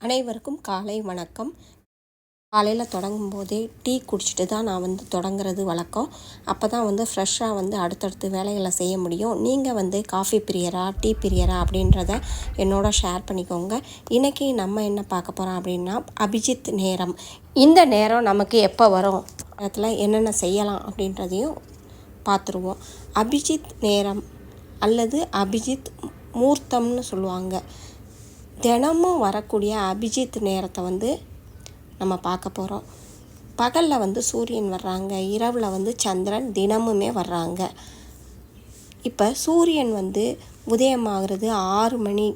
அனைவருக்கும் காலை வணக்கம். காலையில் தொடங்கும் போதே டீ குடிச்சிட்டு தான் நான் வந்து தொடங்குறது வழக்கம். அப்போ தான் வந்து ஃப்ரெஷ்ஷாக வந்து அடுத்தடுத்து வேலைகளை செய்ய முடியும். நீங்கள் வந்து காஃபி பிரியரா டீ பிரியரா அப்படின்றத என்னோட ஷேர் பண்ணிக்கோங்க. இன்றைக்கி நம்ம என்ன பார்க்க போகிறோம் அப்படின்னா அபிஜித் நேரம். இந்த நேரம் நமக்கு எப்போ வரும்? இடத்துல என்னென்ன செய்யலாம் அப்படின்றதையும் பார்த்துருவோம். அபிஜித் நேரம் அல்லது அபிஜித் மூர்த்தம்னு சொல்லுவாங்க. தினமும் வரக்கூடிய அபிஜித் நேரத்தை வந்து நம்ம பார்க்க போகிறோம் பகலில் வந்து சூரியன் வர்றாங்க இரவில் வந்து சந்திரன் தினமுமே வர்றாங்க. இப்போ சூரியன் வந்து உதயமாகிறது ஆறு மணி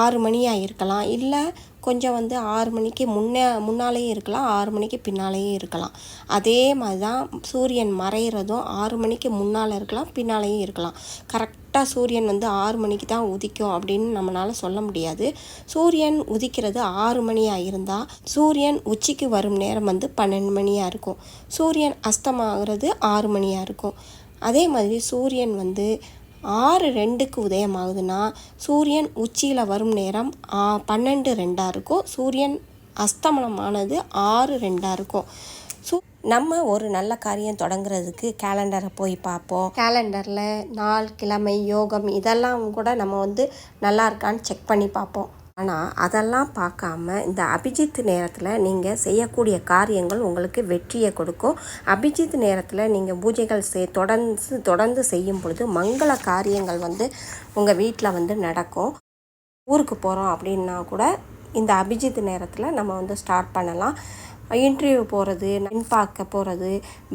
ஆறு மணியாக இருக்கலாம் இல்லை கொஞ்சம் வந்து ஆறு மணிக்கு முன்னே முன்னாலேயும் இருக்கலாம் ஆறு மணிக்கு பின்னாலேயும் இருக்கலாம். அதே மாதிரி தான் சூரியன் மறைகிறதும் ஆறு மணிக்கு முன்னால் இருக்கலாம் பின்னாலேயும் இருக்கலாம். கரெக்டாக சூரியன் வந்து ஆறு மணிக்கு தான் உதிக்கும் அப்படின்னு நம்மளால் சொல்ல முடியாது. சூரியன் உதிக்கிறது ஆறு மணியாக இருந்தால் சூரியன் உச்சிக்கு வரும் நேரம் வந்து பன்னெண்டு மணியாக இருக்கும். சூரியன் அஸ்தமாகிறது ஆறு மணியாக இருக்கும். அதே மாதிரி சூரியன் வந்து ஆறு ரெண்டுக்கு உதயமாகுதுன்னா சூரியன் உச்சியில் வரும் நேரம் பன்னெண்டு ரெண்டாக இருக்கும். சூரியன் அஸ்தமனமானது ஆறு ரெண்டாக இருக்கும். ஸோ நம்ம ஒரு நல்ல காரியம் தொடங்குறதுக்கு கேலண்டரை போய் பார்ப்போம். கேலண்டரில் நாள் கிழமை யோகம் இதெல்லாம் கூட நம்ம வந்து நல்லா இருக்கான்னு செக் பண்ணி பார்ப்போம். ஆனால் அதெல்லாம் பார்க்காம இந்த அபிஜித் நேரத்தில் நீங்கள் செய்யக்கூடிய காரியங்கள் உங்களுக்கு வெற்றியை கொடுக்கும். அபிஜித் நேரத்தில் நீங்கள் பூஜைகள் செய் தொடர்ந்து தொடர்ந்து செய்யும் பொழுது மங்கள காரியங்கள் வந்து உங்கள் வீட்டில் வந்து நடக்கும். ஊருக்கு போகிறோம் அப்படின்னா கூட இந்த அபிஜித் நேரத்தில் நம்ம வந்து ஸ்டார்ட் பண்ணலாம். இன்டர்வியூ போகிறது நன் பார்க்க போகிறது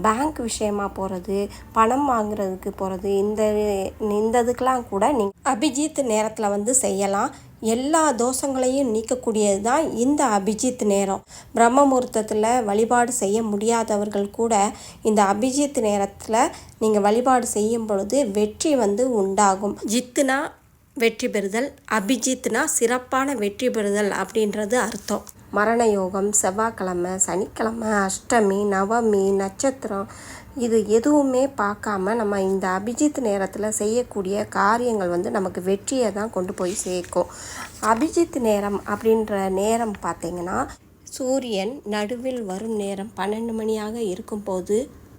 பேங்க் விஷயமா போகிறது பணம் வாங்குறதுக்கு போகிறது இந்த இந்த இதுக்கெலாம் கூட நீங்கள் அபிஜித் நேரத்தில் வந்து செய்யலாம். எல்லா தோஷங்களையும் நீக்கக்கூடியது தான் இந்த அபிஜித் நேரம். பிரம்ம முகூர்த்தத்தில் வழிபாடு செய்ய முடியாதவர்கள் கூட இந்த அபிஜித் நேரத்தில் நீங்கள் வழிபாடு செய்யும் பொழுது வெற்றி வந்து உண்டாகும். ஜித்துனா வெற்றி பெறுதல் அபிஜித்னா சிறப்பான வெற்றி பெறுதல் அப்படின்றது அர்த்தம். மரண யோகம் செவ்வாய்க்கிழமை சனிக்கிழமை அஷ்டமி நவமி நட்சத்திரம் இது எதுவுமே பார்க்காம நம்ம இந்த அபிஜித் நேரத்தில் செய்யக்கூடிய காரியங்கள் வந்து நமக்கு வெற்றியை தான் கொண்டு போய் சேர்க்கும். அபிஜித் நேரம் அப்படின்ற நேரம் பார்த்திங்கன்னா சூரியன் நடுவில் வரும் நேரம் பன்னெண்டு மணியாக இருக்கும்போது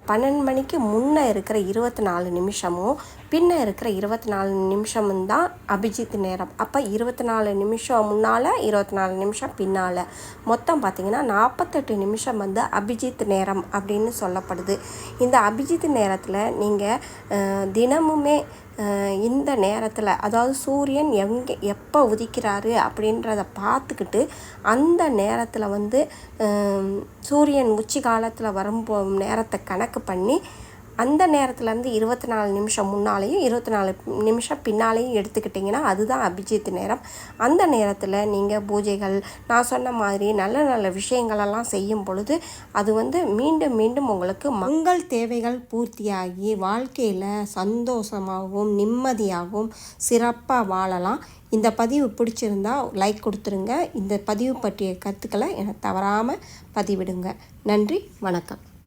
பன்னெண்டு மணிக்கு முன்னே இருக்கிற இருபத்தி நாலு நிமிஷமும் பின்ன இருக்கிற இருபத்தி நாலு நிமிஷமும் தான் அபிஜித் நேரம். அப்போ இருபத்தி நாலு நிமிஷம் முன்னால் இருபத்தி நாலு நிமிஷம் பின்னால். மொத்தம் பார்த்திங்கன்னா நாற்பத்தெட்டு நிமிஷம் வந்து அபிஜித் நேரம் அப்படின்னு சொல்லப்படுது. இந்த அபிஜித் நேரத்தில் நீங்கள் தினமுமே இந்த நேரத்தில் அதாவது சூரியன் எங்கே எப்போ உதிக்கிறாரு அப்படின்றத பார்த்துக்கிட்டு அந்த நேரத்தில் வந்து சூரியன் உச்சி காலத்தில் வரும்போ நேரத்தை கணக்கு பண்ணி அந்த நேரத்துலேருந்து இருபத்தி நாலு நிமிஷம் முன்னாலேயும் இருபத்தி நாலு நிமிஷம் பின்னாலேயும் எடுத்துக்கிட்டிங்கன்னா அதுதான் அபிஜித் நேரம். அந்த நேரத்தில் நீங்கள் பூஜைகள் நான் சொன்ன மாதிரி நல்ல நல்ல விஷயங்களெல்லாம் செய்யும் பொழுது அது வந்து மீண்டும் மீண்டும் உங்களுக்கு மங்கள் தேவைகள் பூர்த்தியாகி வாழ்க்கையில் சந்தோஷமாகவும் நிம்மதியாகவும் சிறப்பாக வாழலாம். இந்த பதிவு பிடிச்சிருந்தா லைக் கொடுத்துருங்க. இந்த பதிவு பற்றிய கருத்துக்களை எனக்கு தவறாமல் பதிவிடுங்க. நன்றி வணக்கம்.